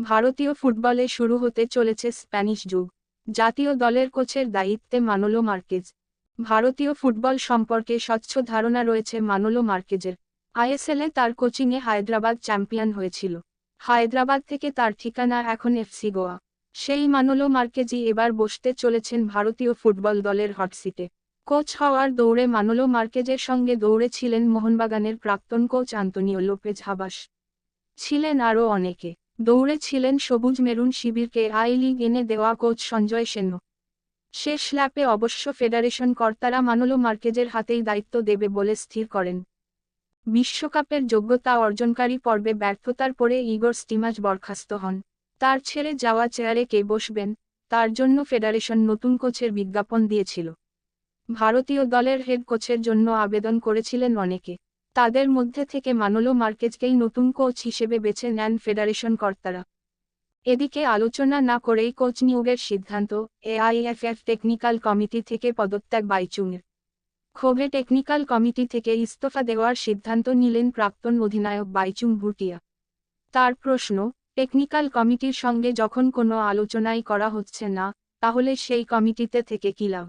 ভারতীয় ফুটবলে শুরু হতে চলেছে স্প্যানিশ যুগ। জাতীয় দলের কোচের দায়িত্বে মানোলো মার্কেজ। ভারতীয় ফুটবল সম্পর্কে স্বচ্ছ ধারণা রয়েছে মানোলো মার্কেজের। আইএসএলে তার কোচিংয়ে হায়দ্রাবাদ চ্যাম্পিয়ন হয়েছিল। হায়দ্রাবাদ থেকে তার ঠিকানা এখন এফসি গোয়া। সেই মানলো মার্কেজই এবার বসতে চলেছেন ভারতীয় ফুটবল দলের হটসিটে কোচ হওয়ার দৌড়ে মানলো মার্কেজের সঙ্গে দৌড়েছিলেন মোহনবাগানের প্রাক্তন কোচ আন্তনিও লোপেজ হাবাস। ছিলেন আরও অনেকে। দৌড়ে ছিলেন সবুজ মেরুন শিবিরকে আই লিগ এনে দেওয়া কোচ সঞ্জয় সেনও শেষ ল্যাপে অবশ্য ফেডারেশন কর্তারা মানলো মার্কেজের হাতেই দায়িত্ব দেবে বলে স্থির করেন। বিশ্বকাপের যোগ্যতা অর্জনকারী পর্বে ব্যর্থতার পরে ইগর স্টিমাজ বরখাস্ত হন। তার ছেড়ে যাওয়া চেয়ারে কে বসবেন, তার জন্য ফেডারেশন নতুন কোচের বিজ্ঞাপন দিয়েছিল। ভারতীয় দলের হেড কোচের জন্য আবেদন করেছিলেন অনেকে। তাদের মধ্যে থেকে মানলো মার্কেজকেই নতুন কোচ হিসেবে বেছে নেন ফেডারেশন কর্তারা। এদিকে আলোচনা না করেই কোচ নিয়োগের সিদ্ধান্ত এআইএফএফ টেকনিক্যাল কমিটি থেকে পদত্যাগ বাইচুংয়ের। ক্ষোভে টেকনিক্যাল কমিটি থেকে ইস্তফা দেওয়ার সিদ্ধান্ত নিলেন প্রাক্তন অধিনায়ক বাইচুং ভুটিয়া। তার প্রশ্ন, টেকনিক্যাল কমিটির সঙ্গে যখন কোনো আলোচনাই করা হচ্ছে না, তাহলে সেই কমিটিতে থেকে কী লাভ?